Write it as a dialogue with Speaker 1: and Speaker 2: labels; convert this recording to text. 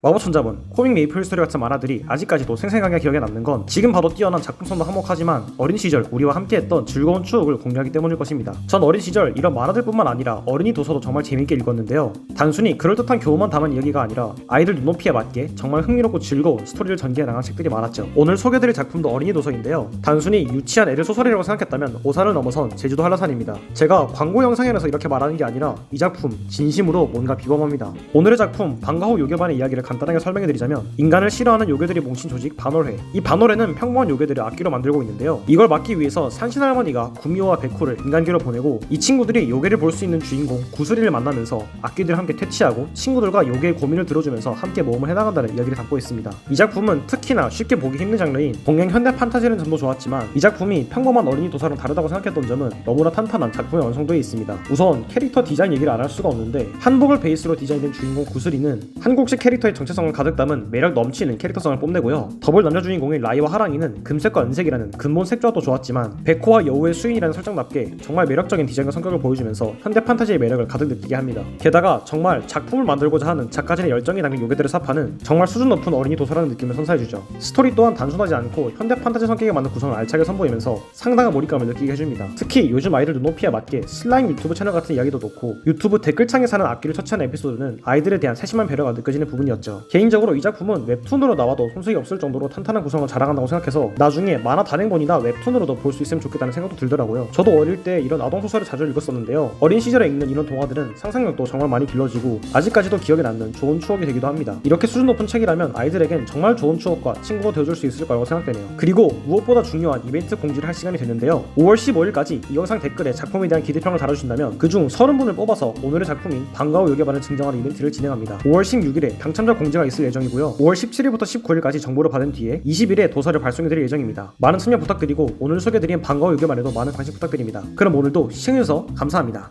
Speaker 1: 마법천자본, 코믹 메이플 스토리 같은 만화들이 아직까지도 생생하게 기억에 남는 건 지금 봐도 뛰어난 작품성도 한몫하지만 어린 시절 우리와 함께했던 즐거운 추억을 공유하기 때문일 것입니다. 전 어린 시절 이런 만화들뿐만 아니라 어린이 도서도 정말 재밌게 읽었는데요. 단순히 그럴듯한 교훈만 담은 이야기가 아니라 아이들 눈높이에 맞게 정말 흥미롭고 즐거운 스토리를 전개해 나간 책들이 많았죠. 오늘 소개드릴 작품도 어린이 도서인데요. 단순히 유치한 애들 소설이라고 생각했다면 오산을 넘어선 제주도 한라산입니다. 제가 광고 영상에서 이렇게 말하는 게 아니라 이 작품 진심으로 뭔가 비범합니다. 오늘의 작품 방과 후 요괴반의 이야기를 간단하게 설명해 드리자면 인간을 싫어하는 요괴들이 뭉친 조직 반월회. 이 반월회는 평범한 요괴들을 악기로 만들고 있는데요. 이걸 막기 위해서 산신 할머니가 구미호와 백호를 인간계로 보내고 이 친구들이 요괴를 볼 수 있는 주인공 구슬이를 만나면서 악기들을 함께 퇴치하고 친구들과 요괴의 고민을 들어주면서 함께 모험을 해나간다는 이야기를 담고 있습니다. 이 작품은 특히나 쉽게 보기 힘든 장르인 동양 현대 판타지는 점도 좋았지만 이 작품이 평범한 어린이 도서랑 다르다고 생각했던 점은 너무나 탄탄한 작품의 완성도에 있습니다. 우선 캐릭터 디자인 얘기를 안 할 수가 없는데 한복을 베이스로 디자인된 주인공 구슬이는 한국식 캐릭터의 정체성을 가득 담은 매력 넘치는 캐릭터성을 뽐내고요. 더블 남자 주인공인 라이와 하랑이는 금색과 은색이라는 근본 색조화도 좋았지만 백호와 여우의 수인이라는 설정답게 정말 매력적인 디자인과 성격을 보여주면서 현대 판타지의 매력을 가득 느끼게 합니다. 게다가 정말 작품을 만들고자 하는 작가진의 열정이 담긴 요괴들을 삽하는 정말 수준 높은 어린이 도서라는 느낌을 선사해주죠. 스토리 또한 단순하지 않고 현대 판타지 성격에 맞는 구성을 알차게 선보이면서 상당한 몰입감을 느끼게 해줍니다. 특히 요즘 아이들 눈높이에 맞게 슬라임 유튜브 채널 같은 이야기도 놓고 유튜브 댓글창에 사는 악기를 터치하는 에피소드는 아이들에 대한 세심한 배려가 느껴지는 부분이었죠. 개인적으로 이 작품은 웹툰으로 나와도 손색이 없을 정도로 탄탄한 구성을 자랑한다고 생각해서 나중에 만화 단행본이나 웹툰으로도 볼 수 있으면 좋겠다는 생각도 들더라고요. 저도 어릴 때 이런 아동 소설을 자주 읽었었는데요. 어린 시절에 읽는 이런 동화들은 상상력도 정말 많이 길러지고 아직까지도 기억에 남는 좋은 추억이 되기도 합니다. 이렇게 수준 높은 책이라면 아이들에겐 정말 좋은 추억과 친구가 되어줄 수 있을 거라고 생각되네요. 그리고 무엇보다 중요한 이벤트 공지를 할 시간이 됐는데요. 5월 15일까지 이 영상 댓글에 작품에 대한 기대평을 달아주신다면 그중 30분을 뽑아서 오늘의 작품인 방과후 요괴반을 증정하는 이벤트를 진행합니다. 5월 16일에 당첨자 공지가 있을 예정이고요. 5월 17일부터 19일까지 정보를 받은 뒤에 20일에 도서를 발송해드릴 예정입니다. 많은 참여 부탁드리고 오늘 소개드린 방과후 요괴반에도 많은 관심 부탁드립니다. 그럼 오늘도 시청해주셔서 감사합니다.